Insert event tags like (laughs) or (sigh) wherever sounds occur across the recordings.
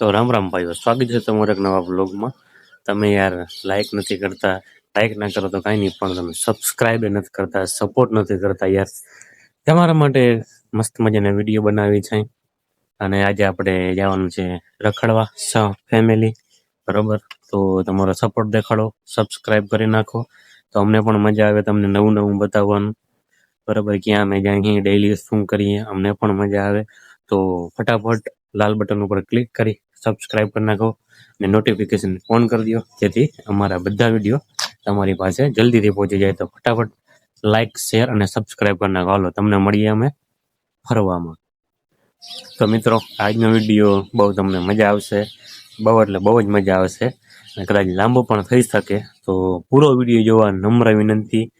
તો રામ રામ ભાઈઓ સ્વાગત છે તમારા એક નવા બ્લોગમાં તમે યાર લાઇક નથી કરતા લાઇક ના કરો તો કાંઈ નહીં, પણ તમે સબસ્ક્રાઈબ નથી કરતા સપોર્ટ નથી કરતા યાર. તમારા માટે મસ્ત મજાના વીડિયો બનાવી છે. અને આજે આપણે જવાનું છે રખડવા સ ફેમિલી બરોબર? તો તમારો સપોર્ટ દેખાડો સબસ્ક્રાઈબ કરી નાખો. તો અમને પણ મજા આવે તમને નવું નવું બતાવવાનું. બરાબર? ક્યાં અમે જાય ડેઈલી શું કરીએ, અમને પણ મજા આવે. તો ફટાફટ લાલ બટન ઉપર ક્લિક કરી સબસ્ક્રાઇબ કરી નાખો અને નોટિફિકેશન ઓન કરી દો. જેથી અમારા બધા વીડિયો તમારી પાસે જલ્દીથી પહોંચી જાય. તો ફટાફટ લાઈક શેર અને સબસ્ક્રાઇબ કરી નાખો. હાલો, તમને મળીએ અમે ફરવામાં. તો મિત્રો, આજનો વીડિયો બહુ તમને મજા આવશે. બહુ એટલે બહુ જ મજા આવશે. અને કદાચ લાંબો પણ થઈ શકે. તો પૂરો વીડિયો જોવા નમ્ર વિનંતી.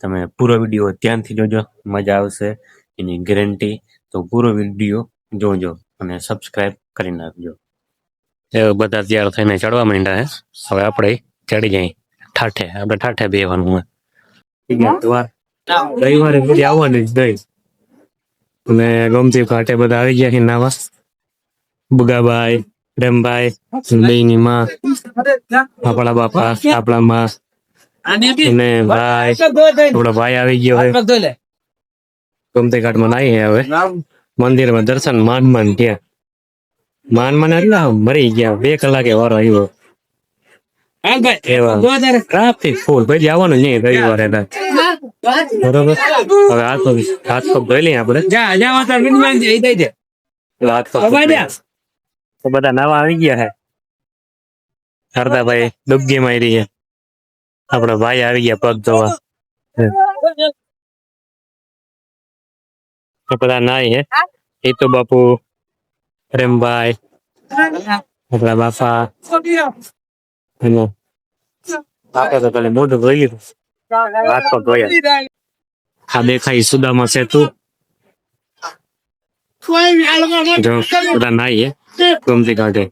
તમે પૂરો વીડિયો ધ્યાનથી જોજો. મજા આવશે. એની ગેરંટી તો પૂરો વીડિયો જોજો અને સબસ્ક્રાઇબ કરી નાખજો. એ બધા તૈયાર થઈને ચડવા માંડ્યા હે. હવે આપણે ચડી જઈએ. ઠાઠે. આપણે ઠાઠે બેવાનું હોય રવિવારે પછી આવવાની જ દઈ અને ગમતી ઘાટે બધા આવી ગયા છે નાવા. બુગાભાઈ રેમભાઈ બેની માં આપણા બાપા આપણા માં. અને ભાઈ થોડો ભાઈ આવી ગયો હોય ગમતી ઘાટમાં નાઈ હવે. મંદિરમાં દર્શન માન માન ત્યાં માન મને એટલા મરી ગયા. બે કલાકે વારો આવ્યો. એવા. ટ્રાફિક ફૂલ પછી આવવાનું નહીં રવિવારે બરોબર? હવે હાથ પગ હાથ પગ ધોઈ લઈએ આપણે. હાથ પગ તો બધા નવા આવી ગયા હે. હરદાભાઈ ડૂબકી મારી છે આપડો ભાઈ આવી ગયા પગ ધોવા. તો બધા નાય હે. એ તો બાપુ પ્રેમભાઈ આપણા બાપા અને આપણે તો પેલે મોઢું ધોઈ લીધું હાથ પગ ધોયા આ દેખાય સુદામા સેતુ જો બધા નાઈ હે ગમતી કાંઠે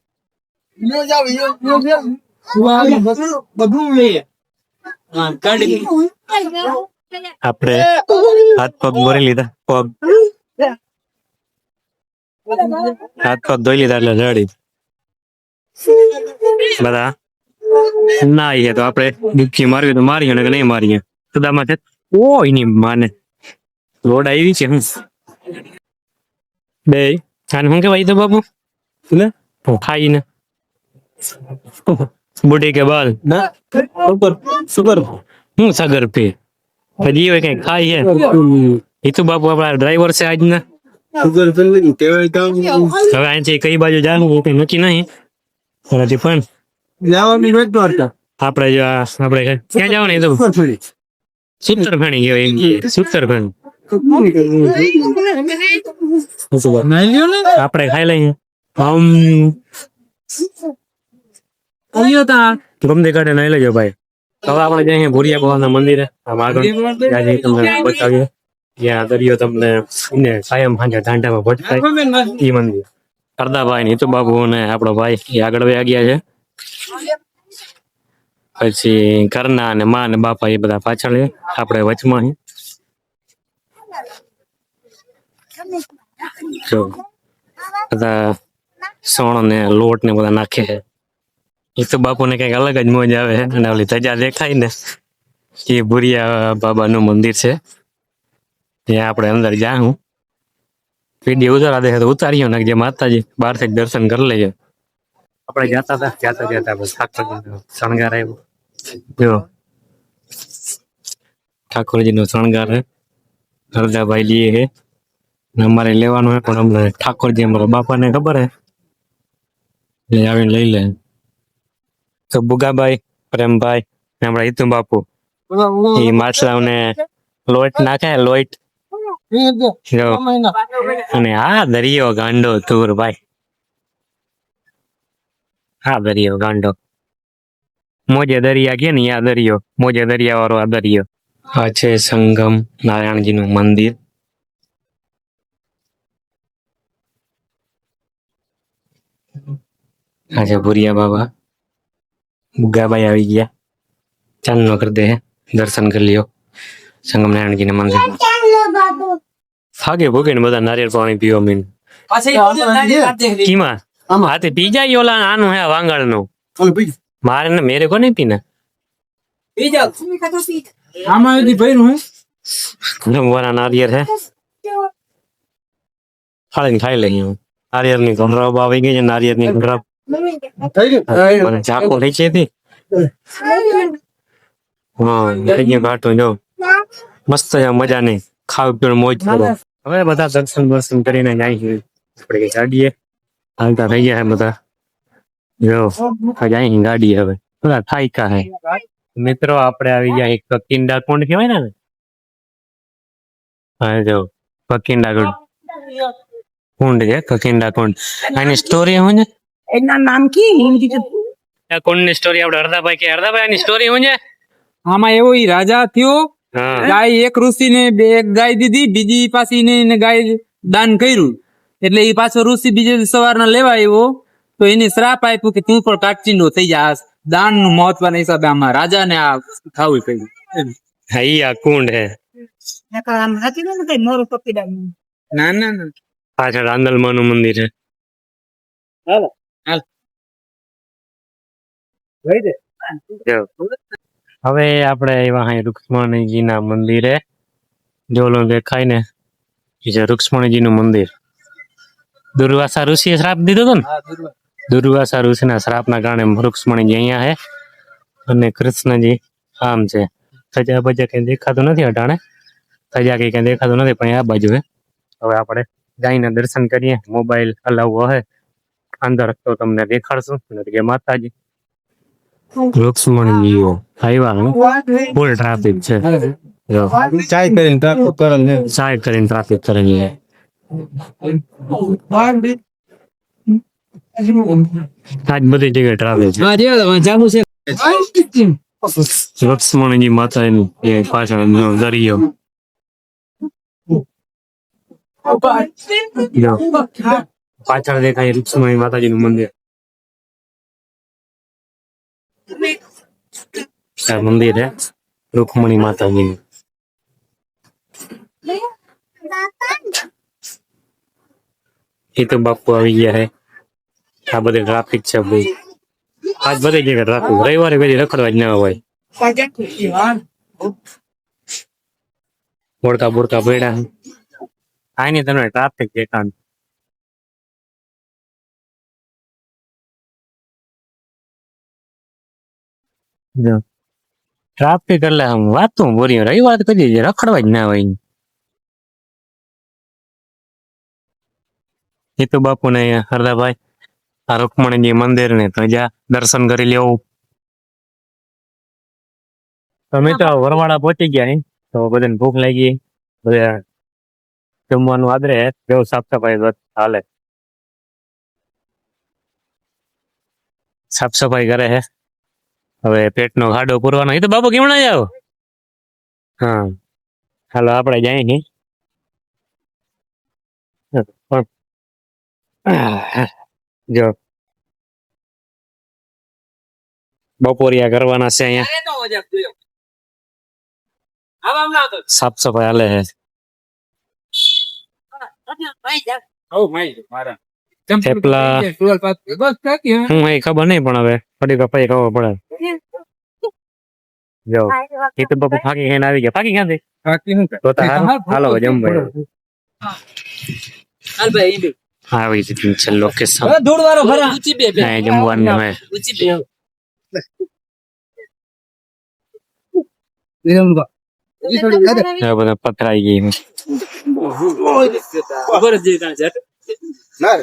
આપણે હાથ પગ ભરી લીધા પગ હાથ પગ ધોઈ લીધા એટલે રડી. બધા? ના એ તો આપણે ડૂબકી મારવી તો મારીએ ને નહીં મારીએ. સુદામાં છે ઓ એની માને. રોડ આવી છે હું. બે. આને શું કેવાય તો બાપુ? લે ખાઈને બુઢી કે બાલ? ના સુગર સુગર હું સાગર પે. હજી કઈ ખાઈ હે? એ તો બાપુ આપણા ડ્રાઈવર છે આજના. હવે અહીંથી કઈ બાજુ જવાનું એ કઈ નક્કી નહીં પણ હજી પણ આપણે જો આ આપણે ક્યાં જવાનું એ તો સુતરફેણી કહેવાય એમ કે. સુતરફેણી આપણે ખાઈ લઈએ આમ ગમતી કાઢે નાઈ લેજો ભાઈ હવે આપણે જઈએ ભુરિયા ભગવાનના મંદિરે આમ આગળ ત્યાં જઈ તમને બતાવીએ જ્યાં દરિયો તમને ને કાયમ સાંજે ધાંડામાં ભટકાય. એ મંદિર. કરદાભાઈ ને હિતુ બાબુ અને આપણો ભાઈ એ આગળ વયા ગયા છે. પછી ઘરના અને માં અને બાપા એ બધા પાછળ છે આપણે વચમાં. જો બધા સણ ને લોટ ને બધા નાખે છે. એ તો બાપુને કંઈક અલગ જ મોજ આવે અને ઓલી ધજા દેખાય ને એ ભુરિયા બાબાનું મંદિર છે. ત્યાં આપણે અંદર જાઉં વીડિયો ઉતારા દે તો ઉતારીયો ને જે માતાજી બહારથી દર્શન કરી લઈએ. આપણે જાતા હતા જાતા જાતા બસ ઠાકોરજીનો શણગાર આવ્યો. જો. ઠાકોરજીનો શણગાર હે. હરદાભાઈ લીએ હે. ને અમારે લેવાનું હે પણ અમને ઠાકોરજી અમારા બાપાને ખબર હે. એટલે આવીને લઈ લે. તો બુગાભાઈ પ્રેમભાઈ ને આપણા હિતુ બાપુ એ માછલાઓને લોટ નાખે લોટ જો અને આ દરિયો ગાંડો તુર ભાઈ. હા દરિયો ગાંડો. મોજે દરિયા કે ને આ દરિયો. મોજે દરિયા વાળો આ દરિયો. આ છે સંગમ નારાયણજી નું મંદિર. આ છે ભુરિયા બાબા. બુગાભાઈ આવી ગયા. ચાંદનો કરી દે દર્શન કરી લ્યો. સંગમ નારાયણજી ના થાકે ભોગે ને બધા નારિયેળ પાણી પીવા મીન કીમાં? આમાં. હા તે પી જાય ઓલા આનું હે વાંગળનું મારે ને મેરે કોને પીને? આમાં એથી ભાઈ નું જમવાના નારિયેર હે. ખાલી ખાઈ લઈએ હું. નારિયેરની ગમરાબ આવી ગઈ છે નારિયેરની મને ચાકો લઈ છે હતી હા ઘાટું જો. મસ્ત છે મજા નહીં ખાવ પીણ મોજ કરો. હવે બધા દર્શન દર્શન કરીને જાય આપણે ગાડીએ? હાલતા થઈ ગયા બધા. જો જાય ગાડી હવે. બધા થાય કા હે? મિત્રો આપણે આવી ગયા એક કિંડા કુંડ કહેવાય ને? હા જો કકિંડા કુંડ કુંડ છે? કકિંડા કુંડ આની સ્ટોરી શું છે? એના નામ કી? હિન્દી કુંડ કુંડની સ્ટોરી આપણે હરદાભાઈ કે હરદાભાઈ આની સ્ટોરી શું છે? આમાં એવો રાજા થયો ગાય એક ઋષિ ને બે એક ગાય દીધી બીજી પાછી ને એને ગાય દાન કર્યું. એટલે એ પાછો ઋષિ બીજે સવારના લેવા આવ્યો તો એને શ્રાપ આપ્યું કે તું પણ કાચીંડો થઈ જા. દાનનું મહત્વ ના હિસાબે આમાં રાજા ને આ ખાવું કહ્યું હા આ કુંડ હે. ને ના ના ના પાછળ આંદલમાં નું મંદિર છે હવે આપણે આવ્યા અહીં રૂક્ષ્મણીજી ના મંદિરે જો ઓલું દેખાય ને એ છે રૂક્ષ્મણીજી નું મંદિર. દુર્વાસા ઋષિએ શ્રાપ દીધો હતો ને? દુર્વાસા ઋષિના શ્રાપના કારણે રૂક્ષ્મણીજી અહીંયા છે અને કૃષ્ણજી આમ છે. સજા બજા કઈ દેખાતું નથી અટાણે. સજા કઈ કઈ દેખાતું નથી પણ આ બાજુ હે. હવે આપણે જઈને દર્શન કરીએ. મોબાઈલ અલાવ હે. અંદર તો તમને દેખાડશું. એટલે કે માતાજી રૂક્ષ્મણીજીઓ આવ્યા ફૂલ ટ્રાફિક છે. ચાય કરીને ટ્રાફિક કરે ને. સાઈડ કરીને ટ્રાફિક કરે છે આજ બધી જગ્યાએ ટ્રાફિક છે. હા જે છે. લક્ષ્મણજી માતાની એ પાછળ દરિયો. પાછળ દેખાય લક્ષ્મણી માતાજી નું મંદિર. આ મંદિર હે? રૂકમણી માતાજીનું. એ તો બાપુ આવી ગયા હે. આ બધે ટ્રાફિક છે ભાઈ. આજ બધી જગ્યાએ ટ્રાફિક રવિવારે કદી રખડવા જ ના હોય. બોડકા બોડકા પડ્યા આની તમને ટ્રાફિક દેખાણ ટ્રાફિક એટલે આમ વાતું બોરી રહી. વાત કરી કદી રખડવા જ ના હોય એ તો બાપુ ને હરદાભાઈ, આ રૂકમણીજી મંદિર ને તો દર્શન કરી લેવું. તમે તો વરવાડા પહોંચી ગયા તો બધાને ભૂખ લાગી. બધા જમવાનું આદરે બેવ સાફ સફાઈ હાલે. સાફ સફાઈ કરે હે. હવે પેટનો ખાડો પૂરવાનો. એ તો બાપુ કેમણા જાવ હા. હાલો આપણે જાય ને જો. બપોરિયા કરવાના છે અહીંયા. સાફ સફાઈ હાલે છે. થેપલા. બસ કાકી હે. હું ખબર નહીં પણ હવે. ફરી કપાઈ ખબર પડે. જો એ તો બાપુ ફાકી ખાઈને આવી ગયા ફાકી ક્યાંથી ફાકી હું તો હાલો જમ જમવા હાલ ભાઈ, ઈ બે. આવી રીતનું છે લોકેશન હવે ધૂળવાળો ભરા. ઊંચી બે, બે. હા જમવાનું હવે ઊંચી બે. બધા પથરાઈ ગઈ જ. ના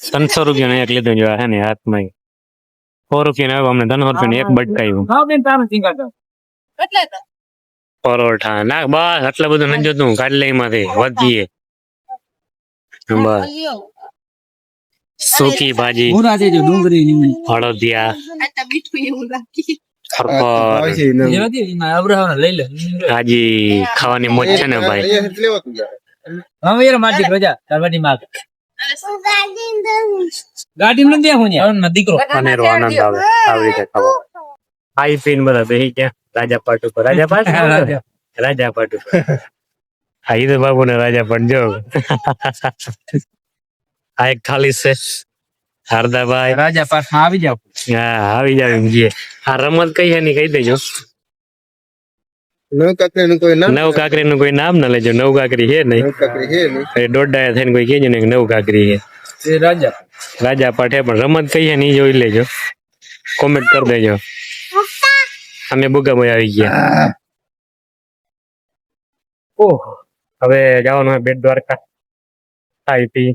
ત્રણસો રૂપિયા એક લીધું જોવા હે ને હાથમાં સો રૂપિયા હવે અમને ત્રણસો રૂપિયા એક બટ આવ્યું. હા બેન તારું સિંગા ખાવ. પરોઠા ના બસ એટલે બધું નથી જોતું કાઢી માંથી વધીએ. બસ. સૂકી ભાજી ડુંગળી ની. હળદિયા. હાજી ખાવાની મોજ છે ને ભાઈ. હવે યાર માટી રજા કરવાની માગ ગાડી માં દે હું યાર દીકરો અનેરો આનંદ આવે. આવી રીતે ખાવો. હાઈ ફીન બધા બેસી ગયા. રાજા પાટ ઉપર. રાજા પાટ રાજા. પાટ ઉપર. (laughs) હાઈ તો બાબુ ને રાજા પણ જો. (laughs) આ એક ખાલી છે. હારદાભાઈ. રાજા પાર્કમાં આવી જાવ હા આવી જાવ એમ જઈએ આ રમત કઈ એની કહી દેજો. નવ કાકરી નું કોઈ નામ નવ કાકરી નું કોઈ નામ ના લેજો. નવ કાકરી હે નહીં. નવ કાકરી છે નહીં દોઢ થઈને કોઈ કહેજો ને નવ કાકરી હે. એ રાજા રાજા પાઠે પણ રમત કઈ છે ની જોઈ લેજો. કોમેન્ટ કરી દેજો. અમે બુગાભાઈ આવી ગયા. ઓહ. હવે જવાનું હોય બેટ દ્વારકા. ખાઈ પી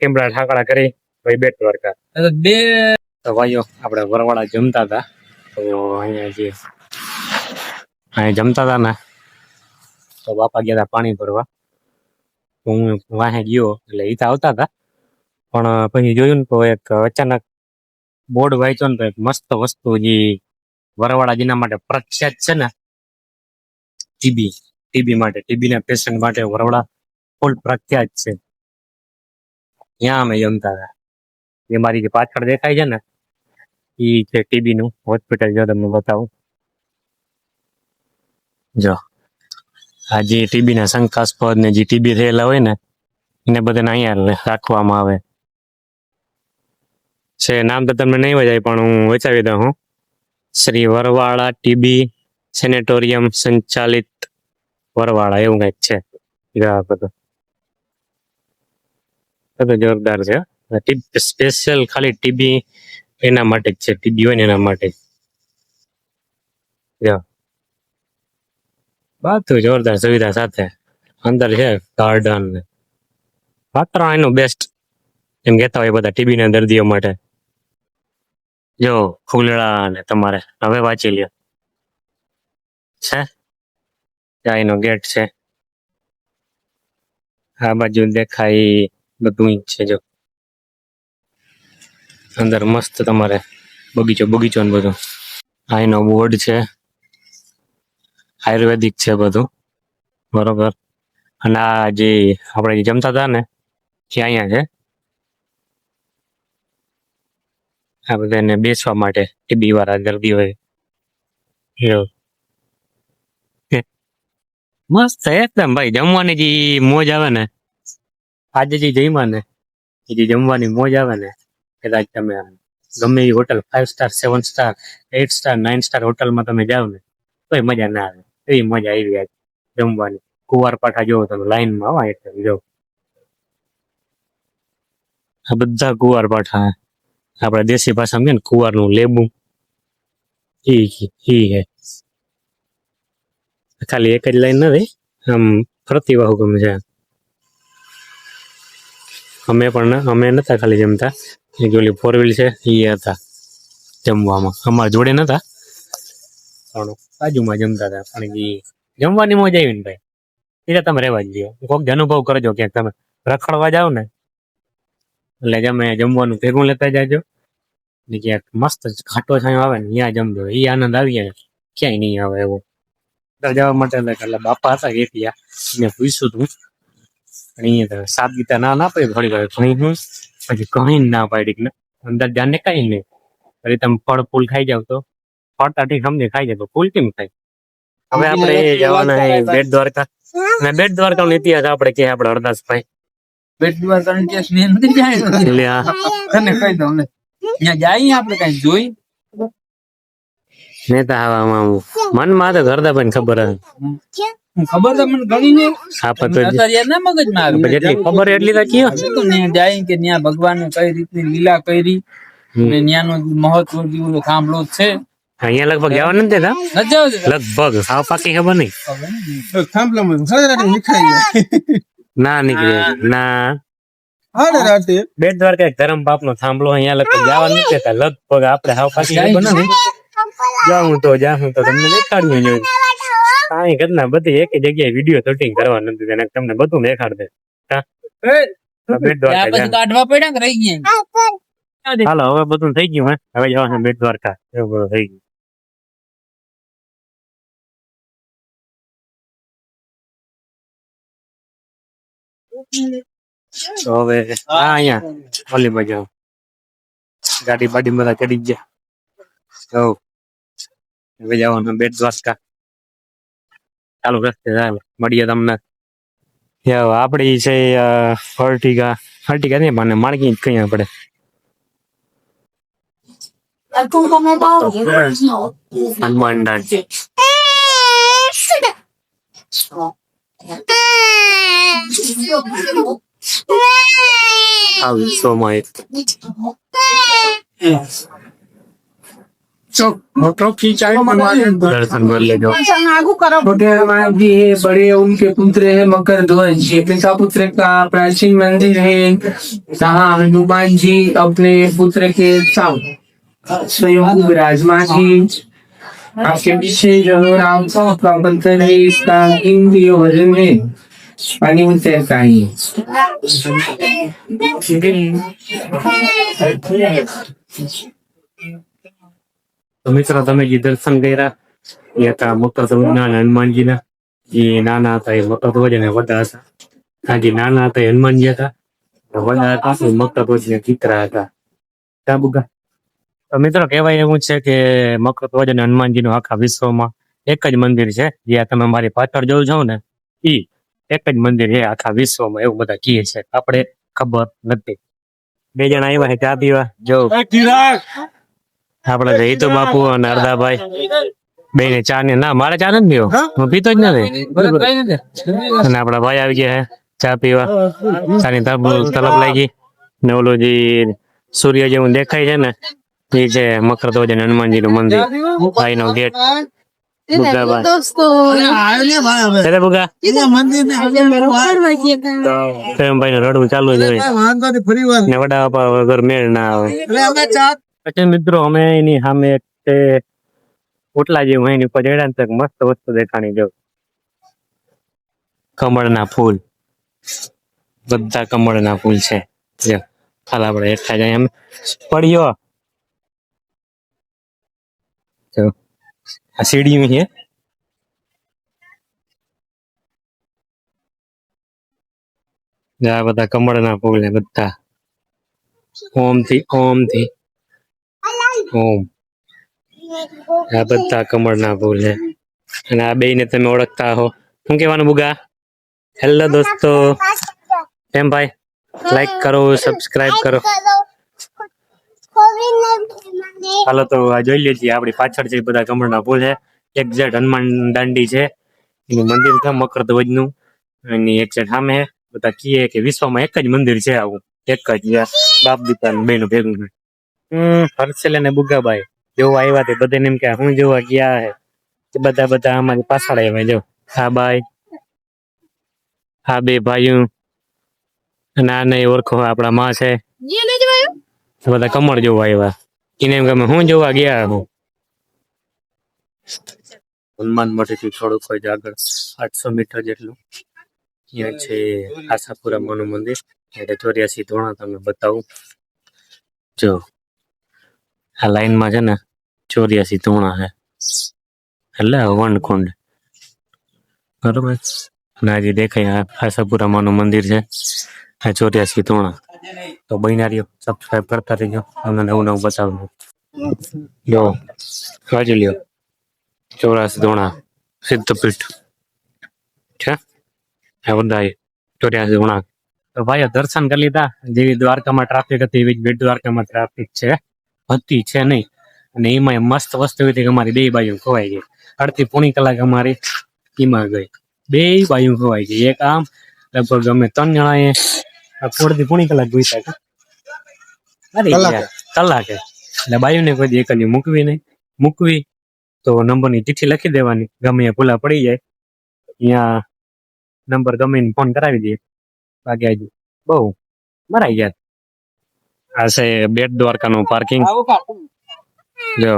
કેમડા ઠાકડા કરી ભાઈ બેટ દ્વારકા. બે ભાઈઓ આપણે વરવાળા જમતા હતા. તો અહીંયા જે અહીંયા જમતા હતા ને, તો બાપા ગયા હતા પાણી ભરવા. હું વાહે ગયો, એટલે તો આવતા હતા. પણ પછી જોયું ને તો એક અચાનક બોર્ડ વાંચ્યો ને તો એક મસ્ત વસ્તુ જે વરવાળા જેના માટે પ્રખ્યાત છે ને ટીબી ટીબી માટે ટીબી ના પેશન્ટ માટે વરવાળા ફૂલ પ્રખ્યાત છે. ત્યાં અમે જમતા હતા. એ મારી જે પાછળ દેખાય છે ને એ છે ટીબી નું હોસ્પિટલ જો તમને બતાવું. જો, આ જે ટીબી ના શંકાસ્પદ ને જે ટીબી થયેલા હોય ને, એને બધાને અહીંયા રાખવામાં આવે. છે, નામ તો તમને નહીં વજાય, પણ હું વચાવી દઉં હું. શ્રી વરવાળા ટીબી સેનેટોરિયમ સંચાલિત વરવાળા, એવું કંઈક છે. બધું. બધું જોરદાર છે. સ્પેશિયલ ખાલી ટીબી એના માટે જ છે ટીબી હોય ને એના માટે જ. બધું જોરદાર સુવિધા સાથે. અંદર છે ગાર્ડન વાતાવરણ એનું બેસ્ટ એમ કહેતા હોય બધા ટીબી ના દર્દીઓ માટે. જો, ફૂલડા ને તમારે. હવે વાંચી લ્યો. છે? ચાઈનો ગેટ છે. આ બાજુ દેખાય બધું છે, જો. અંદર મસ્ત તમારે બગીચો બગીચો ને બધું. આઈનો બોર્ડ છે. આયુર્વેદિક છે બધું. બરોબર. અને આ જે આપણે જમતા હતા ને, જે અહીંયા છે, આ બધાને બેસવા માટે ટીબી વાળા દર્દી હોય. મસ્ત એકદમ ભાઈ. જમવાની જે મોજ આવે ને, આજે જે જમ્યા ને, એ જે જમવાની મોજ આવે ને, કદાચ તમે ગમે એ hotel five star seven star eight star nine star હોટલમાં તમે જાઓ ને, તોય મજા ના આવે. એવી મજા આવી જાય જમવાની. કુવારપાઠા જોવો તમે, લાઈનમાં આવા એટલે જો. આ બધા કુવારપાઠા આપણા દેશી ભાષામાં કે ને કુવારનું લેબુ? ઈ ઈ હે. ખાલી એક જ લાઈન નથી, આમ પ્રતિવાહુ ગમે છે. અમે પણ અમે નતા ખાલી જમતા. એક ઓલી ફોર વ્હીલ છે એ હતા જમવામાં. અમારા જોડે નતા. પણ બાજુમાં જમતા હતા પણ એ જમવાની મજા આવી ને ભાઈ. એટલે તમે રહેવા જ દો. કોઈક અનુભવ કરજો ક્યાંક તમે રખડવા જાઓ ને, એટલે તમે જમવાનું ભેગું લેતા જાજો. ને ક્યાંક મસ્ત ઘાટો છાંયો આવે ને ત્યાં જમજો. એ આનંદ આવી જાય. ક્યાંય નહીં આવે એવો. જવા માટે એટલે બાપા હતા કે ત્યાં. એને પૂછ્યું તું. અહીંયા સાત ગીતા ના ના પાડી થોડી વાર ઘણી પછી કઈ ના પાડી ને. અંદર જાને કઈ નહીં. પછી તમે ફળ ફૂલ ખાઈ જાવ તો. ઠીક સમજે ખાઈ જાય તો ફૂલ કેમ ખાય હવે આપણે જવાના બેટ દ્વારકા અને બેટ દ્વારકા નો ઇતિહાસ આપણે કે આપણે હરદાસભાઈ? બેટ દ્વારકા નો ઇતિહાસ મેં નથી જાય તને કહી દઉં ને ત્યાં જાય આપણે કઈ જોઈ. નેતા મન મનમાં તો હરદાભાઈ ને ખબર હતી ખબર તો મને ઘણી ને અત્યારે ના મગજમાં આવે? જેટલી ખબર એટલી તો કયો. તો જાય કે ત્યાં ભગવાને કઈ રીતની લીલા કરી અને ત્યાંનો મહત્વ જેવું સાંભળો છે. અહીંયા લગભગ જવા નથી દેતા નથી જવા દેતા? લગભગ સાવ પાકી ખબર નહીં ખબર નહીં. થાંભલામાં સાડા રાતે નીકળાઈ જાય ના નીકળે ના સાડા રાતે બેટ દ્વારકા એક ધરમ બાપ નો થાંભલો અહીંયા લગભગ જવા નથી દેતા લગભગ આપણે સાવ પાકી ખબર નથી જાઉં તો જાઉં તો તમને દેખાડવું જોઈએ કાંઈ ઘટના બધી એક જગ્યાએ વીડિયો શૂટિંગ કરવા નથી દેતા. અને તમને બધું દેખાડ દે હા? તો બેટ દ્વારકા ત્યાં પછી જા. કાઢવા પડ્યા કે રહી ગયા હાલો હવે બધું થઈ ગયું હે હવે જવાનું બેટ દ્વારકા એવું બધું થઈ ગયું તો હવે હા. અહીંયા. ઓલી બાજુ ગાડી બાડી બધા ચડી જ ગયા. હવ હવે જવાનું બેટ દ્વારકા. ચાલુ રસ્તે ચાલો. મળીએ તમને. યા આપડી છે ફર્ટિગા ફર્ટિગા નહીં મને માણકી જ કઈ આપણે. હનુમાન દાંડી આ વિશ્વમાં એક દર્શન કરી લેજો આગુ કરો छोटे हनुमान जी है बड़े उनके पुत्र है मकर ध्वज ये पिता पुत्र का प्राचीन मंदिर है जहाँ हनुमान जी अपने पुत्र के साथ स्वयं विराजमान जी Aking Shiro Sofa Pantanayista Hindi Orime Panim Tetai તો મિત્રો તમે જે દર્શન કર્યા એ હતા મોટા નાના હનુમાનજીના જે નાના હતા એ મોટા ધ્વજ અને વડા હતા આ જે નાના હતા એ હનુમાનજી હતા વડા હતા એ મોટા ધ્વજ ને ચિત્રા હતા કા બુગા તો મિત્રો કહેવાય એવું છે કે મકર ધ્વજ અને હનુમાનજીનું આખા વિશ્વમાં એક જ મંદિર છે જે આ તમે મારી પાછળ જોયું છો ને ઈ એક જ મંદિર છે આખા વિશ્વમાં એવું બધા કહે છે. આપણે ખબર નથી. બે જણા આવ્યા છે ચા પીવા. જો. આપડે જઈતો બાપુ અને અરદાભાઈ. બે ને ચા ને ના મારે ચા નથી પીવો. હું? પીતો જ નથી. અને આપડા ભાઈ આવી ગયા ચા પીવા. ચાની તલબ લાગી. ને ઓલું જે સૂર્ય જેવું દેખાય છે ને એ છે મકર ધ્વજ અને હનુમાનજી નું મંદિર ભાઈ નો ગેટ મિત્રો અમે એની સામે તે ઓટલા જેવું એની ઉપર ચડ્યા ને તો મસ્ત વસ્તુ દેખાણી જો કમળના ફૂલ. બધા કમળના ફૂલ છે. જો હાલ આપણે હેઠા જાય એમ. પડ્યો. જો આ સીડીયું છે જો આ બધા કમળના ફૂલ ને બધા ઓમથી ઓમથી ઓમ આ બધા કમળના ફૂલ છે અને આ બેયને તમે ઓળખતા હો શું કહેવાનું બુગા હેલો દોસ્તો કેમ ભાઈ લાઈક કરો સબસ્ક્રાઇબ કરો હાલો તો આ જોઈ લેજે આપણી પાછળ છે બધા કમળના ફૂલ છે. એક્ઝેક્ટ હનુમાન દાંડી છે. એનું મંદિર છે મકર ધ્વજનું એની એક્ઝેક્ટ સામે. બધા કીએ કે વિશ્વમાં એક જ મંદિર છે આવું. એક જ. બાપ દીપા બેનું ભેગું. હમ હર્ષેલ અને બુગાભાઈ. જોવા આવ્યા તે બધાને એમ કે હું જોવા ગયા હે. બધા બધા અમારી પાછળ આવ્યા જો. હા ભાઈ હા બે ભાઈઓ. અને આ નહીં ઓળખો આપણા માં છે. બધા કમળ જોવા આવ્યા એને એમ ગમે હું જોવા ગયા હું? હનુમાન મઠથી થોડુંક હોય આગળ આઠસો મીટર જેટલું. ત્યાં છે આશાપુરા માનું મંદિર. એટલે ચોર્યાસી ધોણા તમને બતાવું. જો, આ લાઈનમાં છે ને ચોર્યાસી ધોણા છે. એટલે વનકુંડ. બરોબર? અને આજે દેખાય આશાપુરા માનું મંદિર છે. આ ચોર્યાસી ધોરણા તો બિનારીઓ સબસ્ક્રાઇબ કરતા રહેજો. તમને નવું નવું બતાવું જો બાજુ લ્યો. ચોરાસી ધોરણા સિદ્ધપીઠ. છે? આ બધા ચોર્યાસી ધોરણા તો ભાઈઓ દર્શન કરી લીધા. જેવી દ્વારકામાં ટ્રાફિક હતી એવી જ બેટ દ્વારકામાં ટ્રાફિક છે. હતી છે નહીં. અને એમાં મસ્ત વસ્તુ એવી હતી કે અમારી બે બાજુ ખોવાઈ ગઈ. અડધી પોણી કલાક અમારી એમાં ગઈ. બે બાજુ ખોવાઈ ગઈ. એક આમ લગભગ અમે ત્રણ જણાએ અડધી પોણી કલાક ગુસ્યા અરે કલાકે. એટલે બાયુને કોઈ દી એકલી મૂકવી નહીં. મૂકવી તો નંબરની ચિઠ્ઠી લખી દેવાની. ગમે એ ભૂલા પડી જાય. અહીંયા નંબર ગમે એને ફોન કરાવી દઈએ બાકી આજે બહુ મરાઈ ગયા. આ છે બેટ દ્વારકાનું પાર્કિંગ. જો.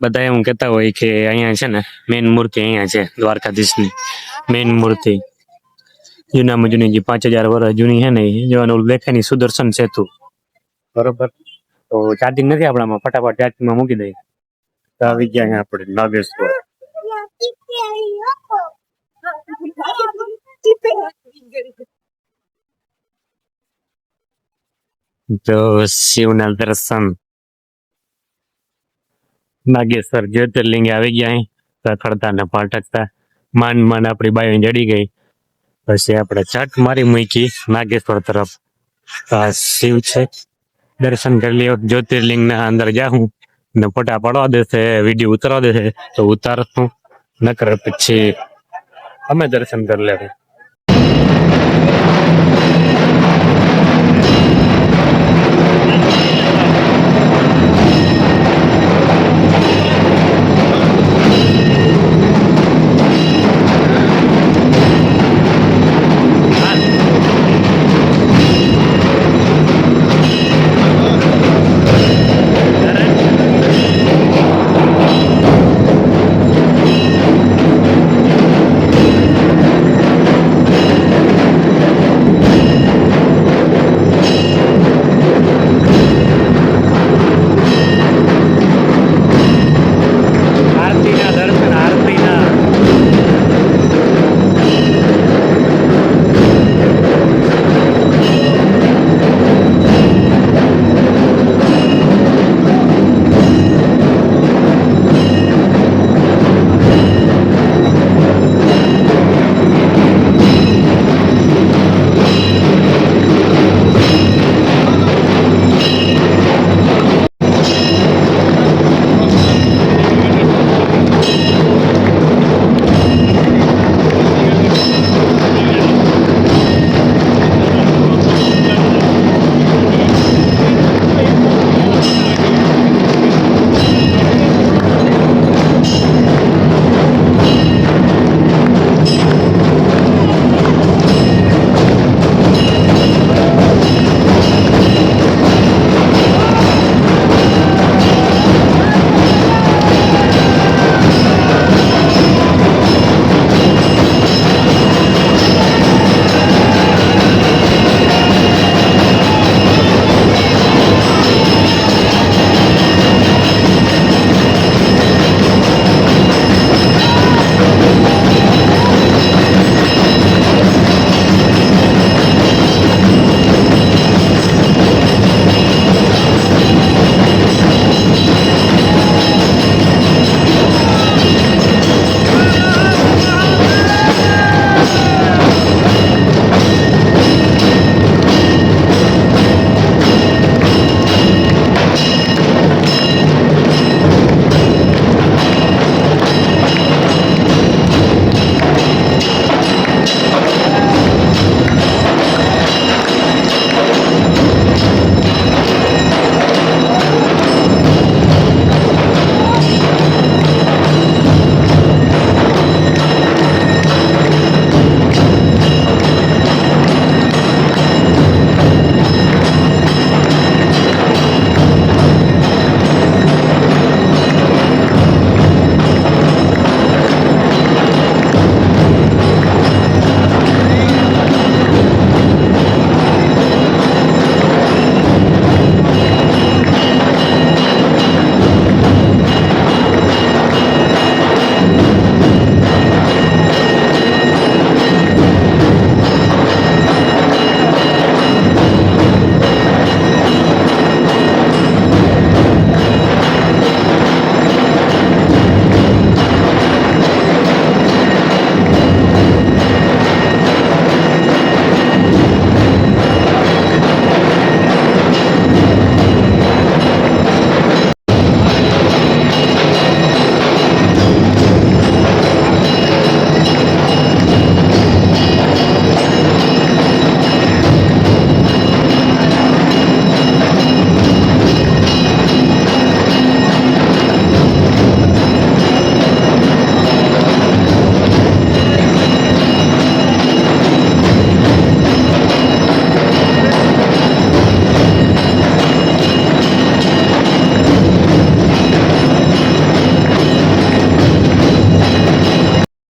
બધા એવું કહેતા હોય કે અહીંયા છે ને મેન મૂર્તિ અહીંયા છે દ્વારકાધીશની. મેન મૂર્તિ. જૂનામાં જૂની જે પાંચ હજાર વર્ષ જૂની છે ને જોવાનું દેખાય ને સુદર્શન સેતુ. બરોબર. તો ચાર્જિંગ નથી આપણામાં? ફટાફટ ચાર્જિંગમાં મૂકી દઈએ. તો આવી ગયા આપણે નાગેશ્વર. તો શિવના દર્શન. નાગેશ્વર જ્યોતિર્લિંગ આવી ગયા અહીં રખડતા ને પાટકતા. માંડ માંડ આપણી બાયો જડી ગઈ. પછી આપણે ચાટ મારી મૂકી, નાગેશ્વર તરફ. આ શિવ છે. દર્શન કરી લ્યો જ્યોતિર્લિંગ ના અંદર જાઉં ને ફોટા પાડવા દેશે, વીડિયો ઉતારવા દેશે, તો ઉતારશું. નકર પછી અમે દર્શન કરી લેવું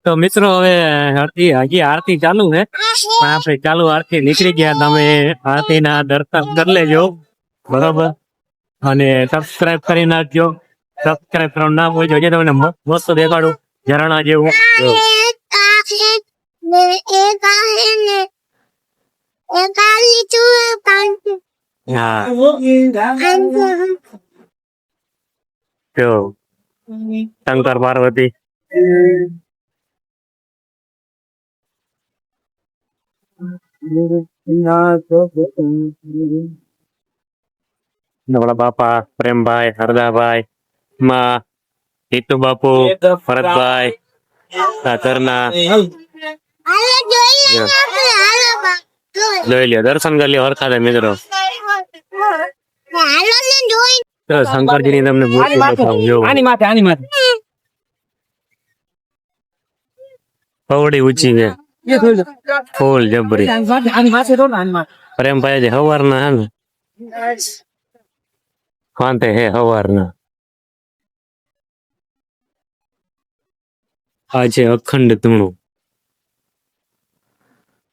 તો મિત્રો, હવે આરતી હજી આરતી ચાલુ છે. પણ આપણે ચાલુ આરતી નીકળી ગયા તમે આરતીના દર્શન કરી લેજો. બરોબર? અને સબસ્ક્રાઇબ કરી નાખજો. સબસ્ક્રાઇબ કરવાનું ના હોય જોઈએ તમને મસ્ત દેખાડું. ઝરણા જેવું. હા. શંકર પાર્વતી. નવડા બાપા પ્રેમભાઈ હરદાભાઈ માં હિતુ બાપુ ભરતભાઈ સાતરના જોઈ લ્યો દર્શન કરી લ્યો હરખાતે મિત્રો શંકરજી ને તમને મૂર્તિ બતાવું જો આની માથે આની માથે પવડી ઊંચી છે ફૂલ જબરી. પ્રેમભાઈ હવારના હે ને? વાંતે હે હવારના. આ છે અખંડ ધૂણું.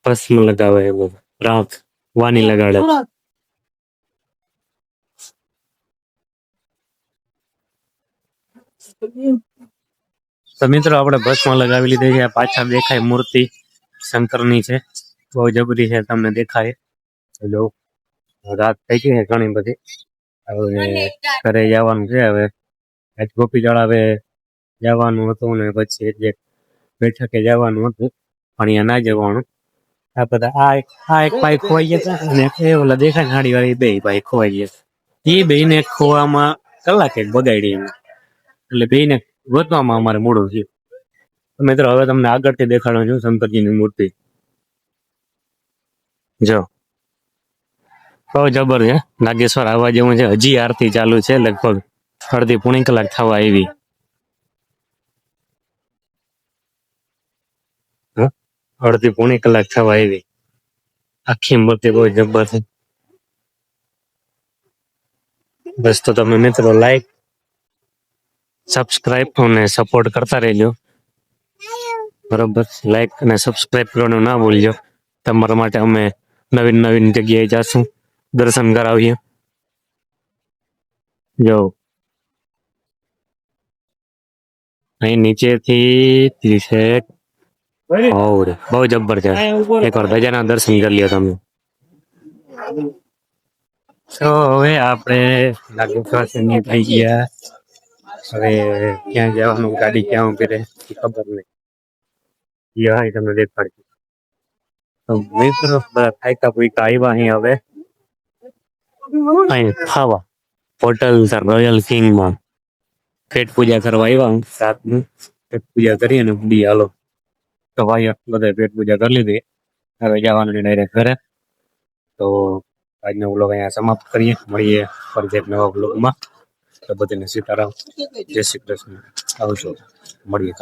ભસ્મ લગાવે એ બધું. રાખ વાની લગાડે. તો મિત્રો આપણે ભસ્મ લગાવી લીધી છે. પાછા દેખાય મૂર્તિ. શંકરની છે. બહુ જબરી છે તમને દેખાય. જો રાત થઈ ગઈ છે ઘણી બધી. હવે ઘરે જવાનું છે હવે. આજ ગોપી હવે જવાનું હતું ને પછી જે બેઠકે જવાનું હતું. પણ અહીંયા ના જવાનું. આ બધા આ એક આ એક ભાઈ ખોવાઈ ગયા હતા અને એ ઓલા દેખાય હાડી વાળી બે ભાઈ ખોવાઈ ગયા એ બે ને ખોવામાં કલાક એક બગાડી એટલે બે ને ગોતવામાં અમારે મોડું થયું. મિત્રો, હવે તમને આગળથી દેખાડું છું શંકરજીની મૂર્તિ. જો. બહુ જબર છે નાગેશ્વર આવવા જેવું છે. હજી આરતી ચાલુ છે, લગભગ અડધી પૂણી કલાક થવા આવી? અડધી પૂણી કલાક થવા આવી. આખી મૂર્તિ બહુ જબર છે. બસ તો તમે મિત્રો લાઈક સબસ્ક્રાઇબ અને સપોર્ટ કરતા રહેજો. બરોબર? લાઈક અને સબસ્ક્રાઇબ કરવાનું ના ભૂલજો. તમારા માટે અમે નવીન નવીન જગ્યાએ જાશું. દર્શન કરાવીએ. જો. અહીં નીચેથી ત્રીસેક. ઓવડે બહુ જબ્બર છે. એકવાર ધજાના દર્શન કરી લ્યો તમે. તો હવે આપણે લાગુ ની થઈ ગયા. હવે ક્યાં જવાનું ગાડી ક્યાં ઊભી રહે એ ખબર નહીં. એ હા તમને દેખાડજો. તો મિત્રો બધા થાયકા આવ્યા અહીં હવે. અહીં ખાવા. હોટલ રોયલ કિંગમાં પેટ પૂજા કરવા આવ્યા રાતનું. પેટ પૂજા કરી અને બી હાલો. તો ભાઈ બધા પેટ પૂજા કરી લીધી. હવે જવાનું ડાયરેક્ટ ઘરે. તો આજનો વ્લોગ અહીંયા સમાપ્ત કરીએ. મળીએ ફરી એક નવા વ્લોગમાં તો બધાને સીતારામ. જય શ્રી કૃષ્ણ. આવજો. મળીએ.